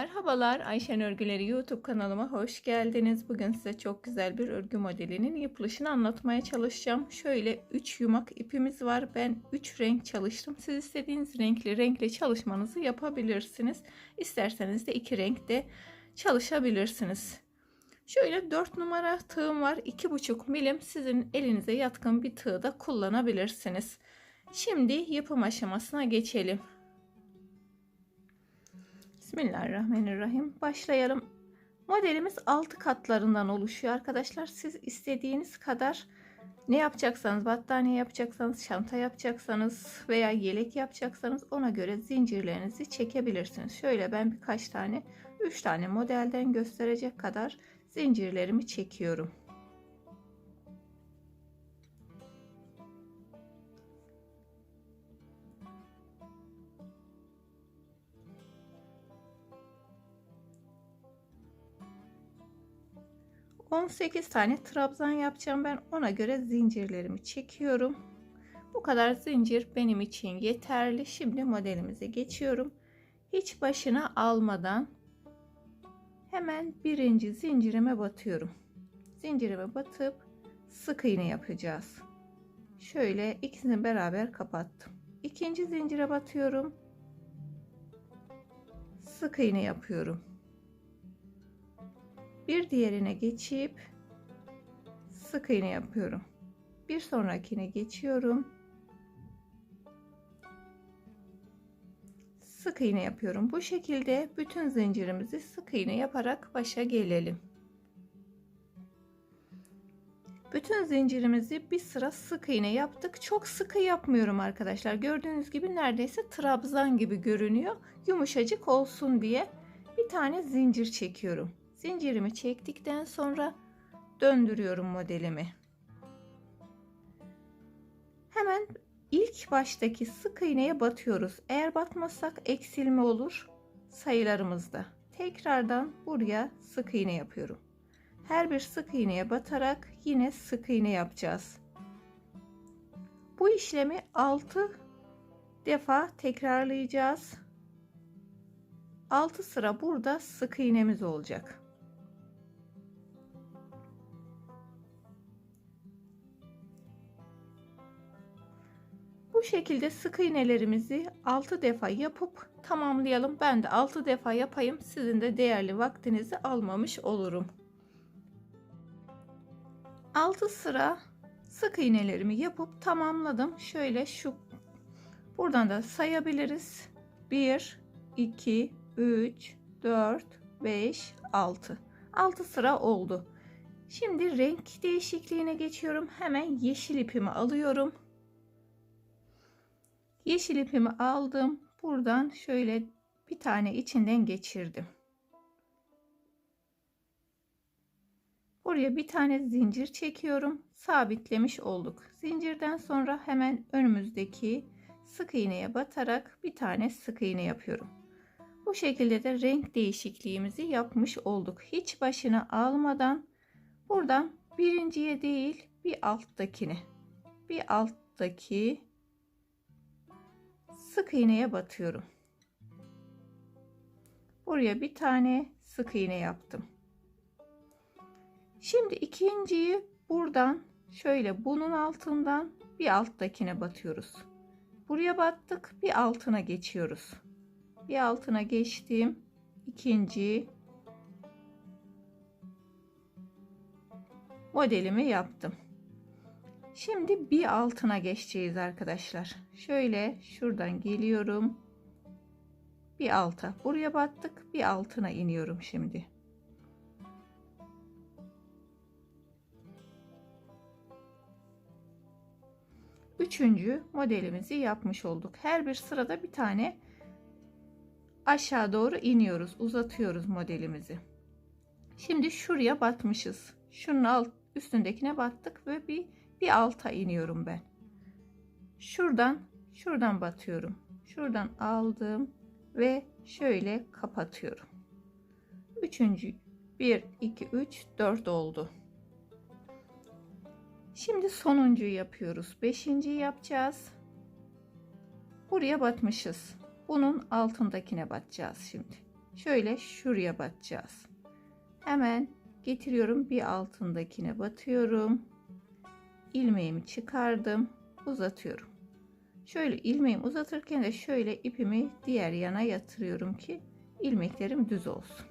Merhabalar Ayşen Örgüleri YouTube kanalıma hoş geldiniz. Bugün size çok güzel bir örgü modelinin yapılışını anlatmaya çalışacağım. Şöyle 3 yumak ipimiz var. Ben 3 renk çalıştım. Siz istediğiniz renkli renkli çalışmanızı yapabilirsiniz. İsterseniz de 2 renkte çalışabilirsiniz. Şöyle 4 numara tığım var. 2,5 milim sizin elinize yatkın bir tığ da kullanabilirsiniz. Şimdi yapım aşamasına geçelim. Bismillahirrahmanirrahim. Başlayalım. Modelimiz 6 katlarından oluşuyor arkadaşlar. Siz istediğiniz kadar ne yapacaksanız, battaniye yapacaksanız, çanta yapacaksanız veya yelek yapacaksanız ona göre zincirlerinizi çekebilirsiniz. Şöyle ben birkaç tane, 3 tane modelden gösterecek kadar zincirlerimi çekiyorum. 18 tane trabzan yapacağım. Ben ona göre zincirlerimi çekiyorum. Bu kadar zincir benim için yeterli. Şimdi modelimize geçiyorum. Hiç başına almadan hemen birinci zincirime batıyorum. Zincirime batıp sık iğne yapacağız. Şöyle ikisini beraber kapattım. İkinci zincire batıyorum. Sık iğne yapıyorum bir diğerine geçip sık iğne yapıyorum. Bir sonrakine geçiyorum. Sık iğne yapıyorum. Bu şekilde bütün zincirimizi sık iğne yaparak başa gelelim. Bütün zincirimizi bir sıra sık iğne yaptık. Çok sıkı yapmıyorum arkadaşlar. Gördüğünüz gibi neredeyse trabzan gibi görünüyor. Yumuşacık olsun diye bir tane zincir çekiyorum zincirimi çektikten sonra döndürüyorum modelimi. Hemen ilk baştaki sık iğneye batıyoruz. Eğer batmazsak eksilme olur sayılarımızda. Tekrardan buraya sık iğne yapıyorum. Her bir sık iğneye batarak yine sık iğne yapacağız. Bu işlemi 6 defa tekrarlayacağız. 6 sıra burada sık iğnemiz olacak. Şekilde sık iğnelerimizi 6 defa yapıp tamamlayalım. Ben de 6 defa yapayım. Sizin de değerli vaktinizi almamış olurum. 6 sıra sık iğnelerimi yapıp tamamladım. Şöyle şu buradan da sayabiliriz. 1 2 3 4 5 6 6 sıra oldu. Şimdi renk değişikliğine geçiyorum. Hemen yeşil ipimi alıyorum. Yeşil ipimi aldım. Buradan şöyle bir tane içinden geçirdim. Buraya bir tane zincir çekiyorum. Sabitlemiş olduk. Zincirden sonra hemen önümüzdeki sık iğneye batarak bir tane sık iğne yapıyorum. Bu şekilde de renk değişikliğimizi yapmış olduk. Hiç başına almadan buradan birinciye değil bir alttakine bir alttaki sık iğneye batıyorum. Buraya bir tane sık iğne yaptım. Şimdi ikinciyi buradan şöyle bunun altından bir alttakine batıyoruz. Buraya battık bir altına geçiyoruz. Bir altına geçtim. ikinci modelimi yaptım. Şimdi bir altına geçeceğiz arkadaşlar. Şöyle şuradan geliyorum. Bir alta. Buraya battık. Bir altına iniyorum şimdi. Üçüncü modelimizi yapmış olduk. Her bir sırada bir tane aşağı doğru iniyoruz. Uzatıyoruz modelimizi. Şimdi şuraya batmışız. Şunun alt üstündekine battık ve bir bir alta iniyorum ben. Şuradan şuradan batıyorum. Şuradan aldım ve şöyle kapatıyorum. Üçüncü 1 2 3 4 oldu. Şimdi sonuncuyu yapıyoruz. Beşinciyi yapacağız. Buraya batmışız. Bunun altındakine batacağız şimdi. şöyle şuraya batacağız. Hemen getiriyorum bir altındakine batıyorum. İlmeğimi çıkardım, uzatıyorum. Şöyle ilmeğimi uzatırken de şöyle ipimi diğer yana yatırıyorum ki ilmeklerim düz olsun.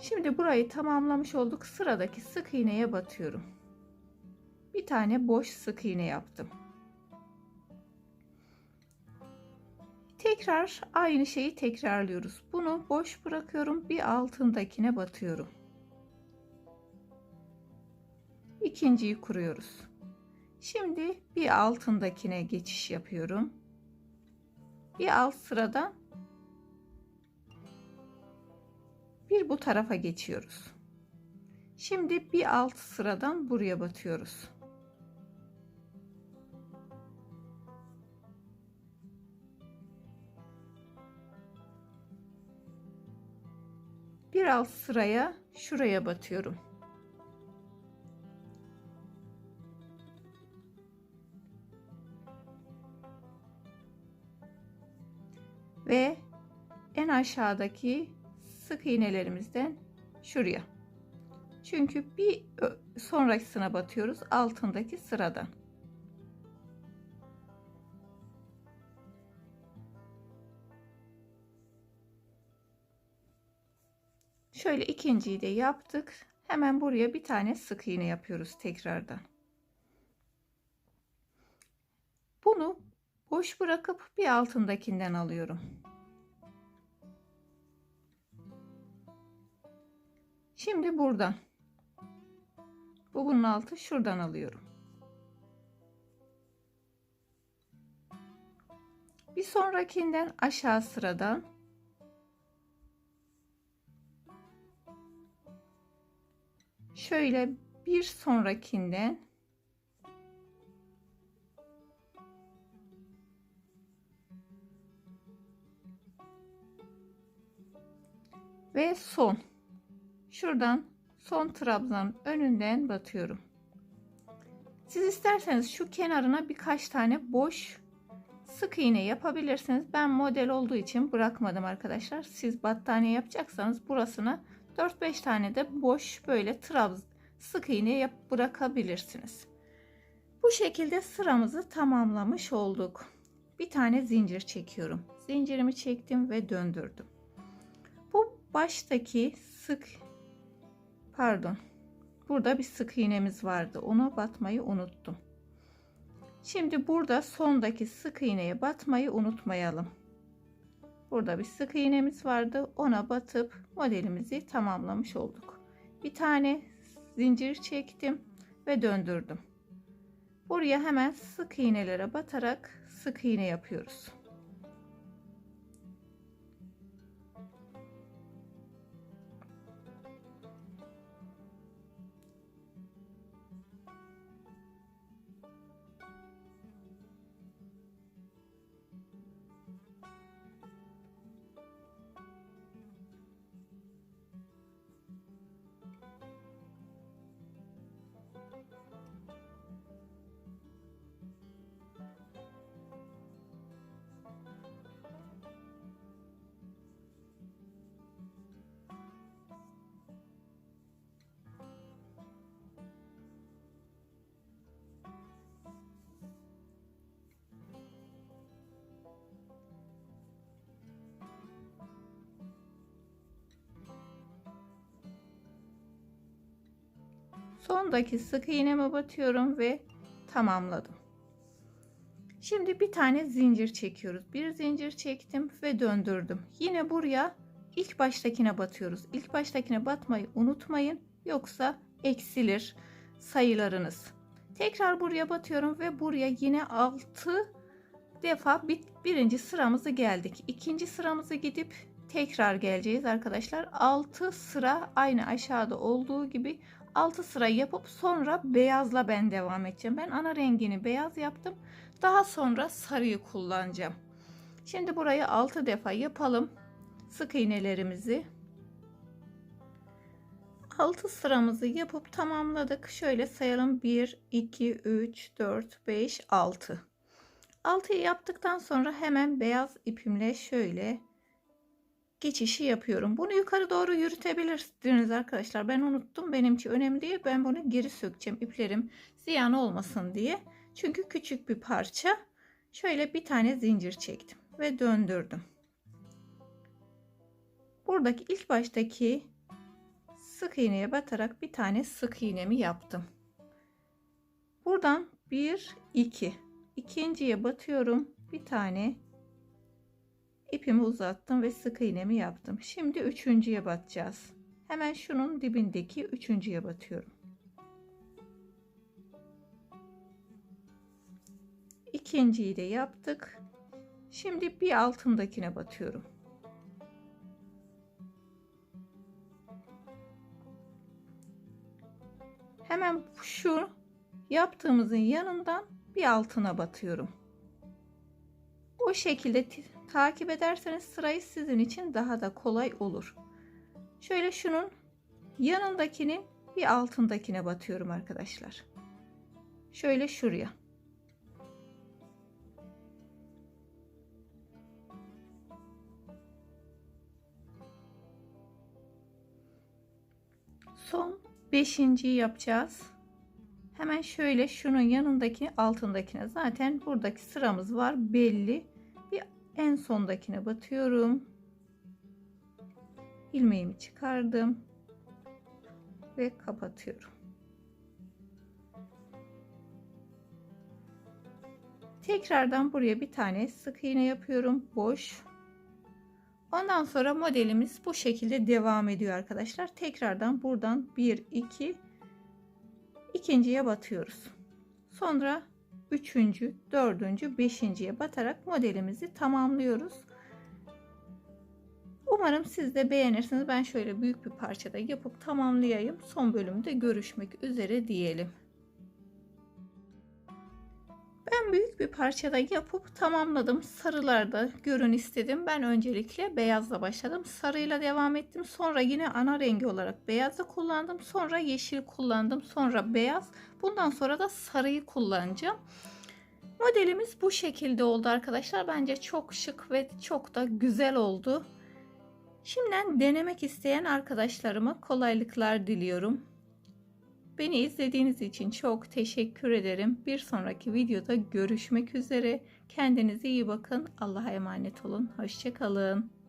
Şimdi burayı tamamlamış olduk. Sıradaki sık iğneye batıyorum. Bir tane boş sık iğne yaptım. Tekrar aynı şeyi tekrarlıyoruz. Bunu boş bırakıyorum. Bir altındakine batıyorum. İkinciyi kuruyoruz. Şimdi bir altındakine geçiş yapıyorum. Bir alt sıradan bir bu tarafa geçiyoruz. Şimdi bir alt sıradan buraya batıyoruz. Bir alt sıraya şuraya batıyorum. Aşağıdaki sık iğnelerimizden şuraya. Çünkü bir sonrakisine batıyoruz altındaki sıradan. Şöyle ikinciyi de yaptık. Hemen buraya bir tane sık iğne yapıyoruz tekrardan. Bunu boş bırakıp bir altındakinden alıyorum. Şimdi buradan. Bu bunun altı şuradan alıyorum. Bir sonrakinden aşağı sıradan şöyle bir sonrakinden ve son şuradan son trabzanın önünden batıyorum. Siz isterseniz şu kenarına birkaç tane boş sık iğne yapabilirsiniz. Ben model olduğu için bırakmadım arkadaşlar. Siz battaniye yapacaksanız burasına 4-5 tane de boş böyle trabz sık iğne yap bırakabilirsiniz. Bu şekilde sıramızı tamamlamış olduk. Bir tane zincir çekiyorum. Zincirimi çektim ve döndürdüm. Bu baştaki sık pardon. Burada bir sık iğnemiz vardı. Ona batmayı unuttum. Şimdi burada sondaki sık iğneye batmayı unutmayalım. Burada bir sık iğnemiz vardı. Ona batıp modelimizi tamamlamış olduk. Bir tane zincir çektim ve döndürdüm. Buraya hemen sık iğnelere batarak sık iğne yapıyoruz sondaki sık iğneme batıyorum ve tamamladım. Şimdi bir tane zincir çekiyoruz. Bir zincir çektim ve döndürdüm. Yine buraya ilk baştakine batıyoruz. İlk baştakine batmayı unutmayın. Yoksa eksilir sayılarınız. Tekrar buraya batıyorum ve buraya yine 6 defa bir, birinci sıramızı geldik. İkinci sıramızı gidip tekrar geleceğiz arkadaşlar. 6 sıra aynı aşağıda olduğu gibi 6 sıra yapıp sonra beyazla ben devam edeceğim. Ben ana rengini beyaz yaptım. Daha sonra sarıyı kullanacağım. Şimdi burayı 6 defa yapalım. Sık iğnelerimizi 6 sıramızı yapıp tamamladık. Şöyle sayalım. 1, 2, 3, 4, 5, 6. 6'yı yaptıktan sonra hemen beyaz ipimle şöyle geçişi yapıyorum. Bunu yukarı doğru yürütebilirsiniz arkadaşlar. Ben unuttum. Benim için önemli değil. Ben bunu geri sökeceğim. İplerim ziyan olmasın diye. Çünkü küçük bir parça. Şöyle bir tane zincir çektim ve döndürdüm. Buradaki ilk baştaki sık iğneye batarak bir tane sık iğnemi yaptım. Buradan 1 2 ikinciye batıyorum. Bir tane ipimi uzattım ve sık iğnemi yaptım. Şimdi üçüncüye batacağız. Hemen şunun dibindeki üçüncüye batıyorum. İkinciyi de yaptık. Şimdi bir altındakine batıyorum. Hemen şu yaptığımızın yanından bir altına batıyorum. O şekilde takip ederseniz sırayı sizin için daha da kolay olur. Şöyle şunun yanındakinin bir altındakine batıyorum arkadaşlar. Şöyle şuraya. Son beşinciyi yapacağız. Hemen şöyle şunun yanındaki altındakine zaten buradaki sıramız var belli. En sondakine batıyorum. ilmeğimi çıkardım ve kapatıyorum. Tekrardan buraya bir tane sık iğne yapıyorum. Boş. Ondan sonra modelimiz bu şekilde devam ediyor arkadaşlar. Tekrardan buradan 1 2 ikinciye batıyoruz. Sonra üçüncü, dördüncü, beşinciye batarak modelimizi tamamlıyoruz. Umarım siz de beğenirsiniz. Ben şöyle büyük bir parçada yapıp tamamlayayım. Son bölümde görüşmek üzere diyelim. Bir parçada yapıp tamamladım. Sarılarda görün istedim. Ben öncelikle beyazla başladım. Sarıyla devam ettim. Sonra yine ana rengi olarak beyazı kullandım. Sonra yeşil kullandım. Sonra beyaz. Bundan sonra da sarıyı kullanacağım. Modelimiz bu şekilde oldu arkadaşlar. Bence çok şık ve çok da güzel oldu. Şimdiden denemek isteyen arkadaşlarıma kolaylıklar diliyorum. Beni izlediğiniz için çok teşekkür ederim. Bir sonraki videoda görüşmek üzere. Kendinize iyi bakın. Allah'a emanet olun. Hoşçakalın.